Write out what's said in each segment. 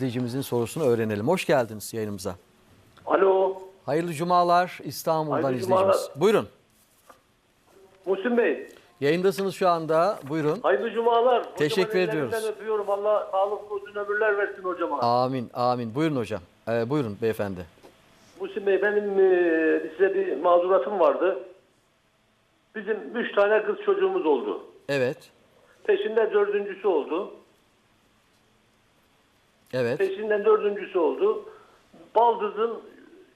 İzleyicimizin sorusunu öğrenelim. Hoş geldiniz yayınımıza. Alo, Hayırlı cumalar İstanbul'dan Hayırlı izleyicimiz. cumalar. Buyurun. Muhsin Bey. Yayındasınız şu anda. Buyurun. Hayırlı cumalar. Hocamın Teşekkür ediyoruz. öpüyorum. Allah sağlıklı uzun ömürler versin hocama. Amin. Amin. Buyurun hocam. Ee, buyurun beyefendi. Muhsin Bey benim e, size bir mazuratım vardı. Bizim üç tane kız çocuğumuz oldu. Evet. Peşinden dördüncüsü oldu. Evet. Peşinden dördüncüsü oldu. Baldızın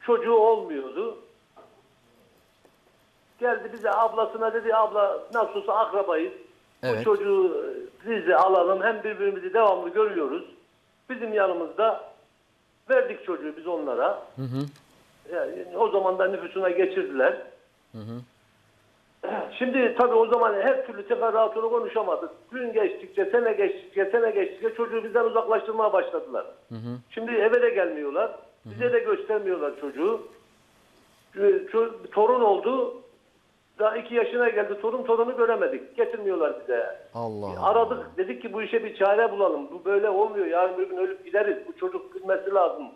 çocuğu olmuyordu. Geldi bize ablasına dedi abla nasıl olsa akrabayız. Evet. Bu çocuğu biz de alalım hem birbirimizi devamlı görüyoruz. Bizim yanımızda verdik çocuğu biz onlara. Yani o zaman da nüfusuna geçirdiler. Şimdi tabii o zaman her türlü teferruatını konuşamadık. Gün geçtikçe, sene geçtikçe, sene geçtikçe çocuğu bizden uzaklaştırmaya başladılar. Şimdi eve de gelmiyorlar. Bize de göstermiyorlar çocuğu. Ço- ço- Torun oldu. Daha iki yaşına geldi. Torun torunu göremedik. Getirmiyorlar bize. Allah Allah. Aradık. Dedik ki bu işe bir çare bulalım. Bu böyle olmuyor. Yarın bir gün ölüp gideriz. Bu çocuk bilmesi lazım.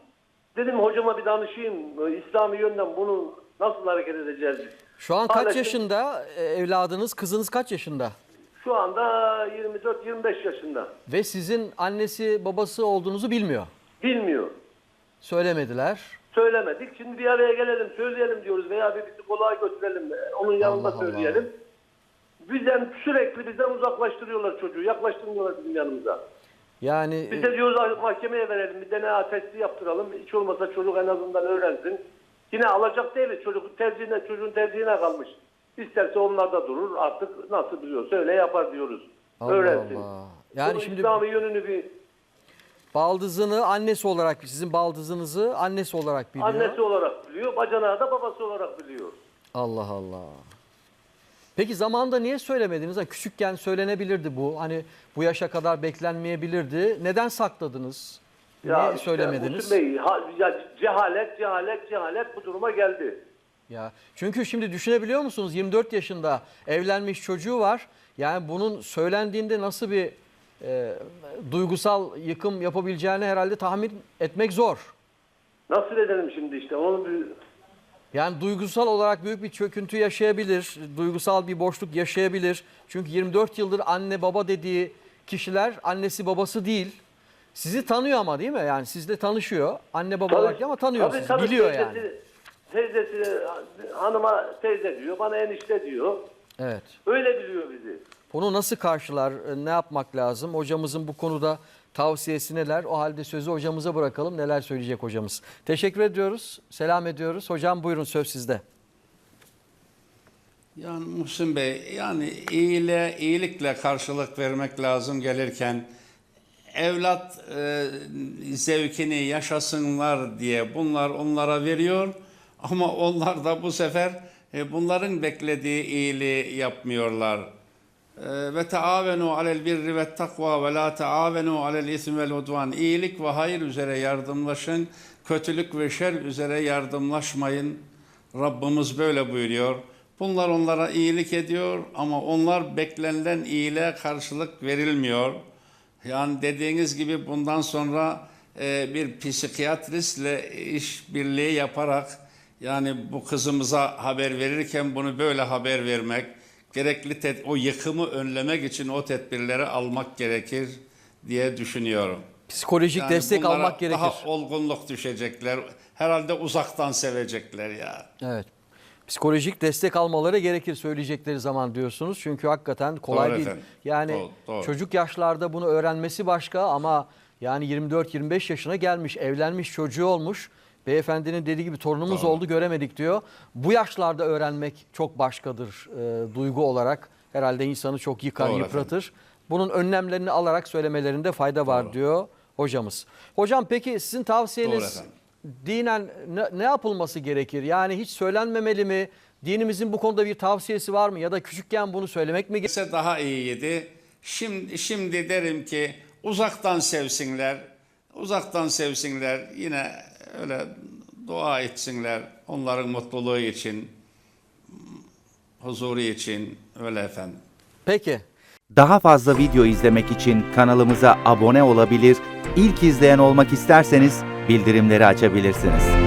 Dedim hocama bir danışayım. İslami yönden bunu nasıl hareket edeceğiz? Şu an kaç şimdi- yaşında e, evladınız? Kızınız kaç yaşında? Şu anda 24-25 yaşında. Ve sizin annesi babası olduğunuzu bilmiyor. Bilmiyor. Söylemediler. Söylemedik. Şimdi bir araya gelelim, söyleyelim diyoruz veya bir psikoloğa götürelim. Onun yanında Allah söyleyelim. Bizden sürekli bizden uzaklaştırıyorlar çocuğu. Yaklaştırmıyorlar bizim yanımıza. Yani Biz de diyoruz mahkemeye verelim. Bir DNA testi yaptıralım. Hiç olmasa çocuk en azından öğrensin. Yine alacak değiliz. Çocuk tercihine, çocuğun tercihine kalmış. İsterse onlarda durur. Artık nasıl biliyorsa öyle yapar diyoruz. Allah öğrensin. Allah. Yani Bunun şimdi İslami yönünü bir baldızını annesi olarak, sizin baldızınızı annesi olarak biliyor. annesi olarak biliyor. Bacanağı da babası olarak biliyor. Allah Allah. Peki zamanda niye söylemediniz? Hani küçükken söylenebilirdi bu. Hani bu yaşa kadar beklenmeyebilirdi. Neden sakladınız? Niye işte söylemediniz? Bey, ha- ya cehalet, cehalet, cehalet bu duruma geldi. Ya çünkü şimdi düşünebiliyor musunuz? 24 yaşında evlenmiş çocuğu var. Yani bunun söylendiğinde nasıl bir e, duygusal yıkım yapabileceğini herhalde tahmin etmek zor. Nasıl edelim şimdi işte? Onu bir Yani duygusal olarak büyük bir çöküntü yaşayabilir, duygusal bir boşluk yaşayabilir. Çünkü 24 yıldır anne baba dediği kişiler annesi babası değil. Sizi tanıyor ama değil mi? Yani sizle tanışıyor. Anne baba olarak ama tanıyor Tabii, sizi. tabii, Biliyor teyzesi, yani. Teyzesi hanıma teyze diyor, bana enişte diyor. Evet. Öyle biliyor bizi. Bunu nasıl karşılar? e, Ne yapmak lazım? Hocamızın bu konuda tavsiyesi neler? O halde sözü hocamıza bırakalım. Neler söyleyecek hocamız? Teşekkür ediyoruz. Selam ediyoruz. Hocam buyurun söz sizde. Yani Muhsin Bey, yani iyile, iyilikle karşılık vermek lazım gelirken evlat e, zevkini yaşasınlar diye bunlar onlara veriyor ama onlar da bu sefer e, bunların beklediği iyiliği yapmıyorlar. E, Ve taavenu alel birri ve takva ve la taavenu alel ismi vel udvan. İyilik ve hayır üzere yardımlaşın, kötülük ve şer üzere yardımlaşmayın. Rabbimiz böyle buyuruyor. Bunlar onlara iyilik ediyor ama onlar beklenilen iyiliğe karşılık verilmiyor. Yani dediğiniz gibi bundan sonra e, bir psikiyatristle işbirliği yaparak yani bu kızımıza haber verirken bunu böyle haber vermek, gerekli ted- o yıkımı önlemek için o tedbirleri almak gerekir diye düşünüyorum. Psikolojik Yani destek almak gerekir. Daha olgunluk düşecekler. Herhalde uzaktan sevecekler ya. Evet. Psikolojik destek almaları gerekir söyleyecekleri zaman diyorsunuz. Çünkü hakikaten kolay Doğru değil. efendim. Yani Doğru, doğru. çocuk yaşlarda bunu öğrenmesi başka ama yani 24-25 yaşına gelmiş, evlenmiş, çocuğu olmuş. Beyefendinin dediği gibi torunumuz Doğru. oldu göremedik diyor. Bu yaşlarda öğrenmek çok başkadır e, duygu olarak. Herhalde insanı çok yıkar, Doğru yıpratır. Bunun önlemlerini alarak söylemelerinde fayda var Doğru. diyor hocamız. Hocam peki sizin tavsiyeniz efendim. Dinen ne, ne yapılması gerekir? Yani hiç söylenmemeli mi? Dinimizin bu konuda bir tavsiyesi var mı? Ya da küçükken bunu söylemek mi gerekir? daha iyiydi. Şimdi şimdi derim ki uzaktan sevsinler. Uzaktan sevsinler. Yine öyle dua etsinler onların mutluluğu için, huzuru için öyle efendim. Peki. Daha fazla video izlemek için kanalımıza abone olabilir, ilk izleyen olmak isterseniz bildirimleri açabilirsiniz.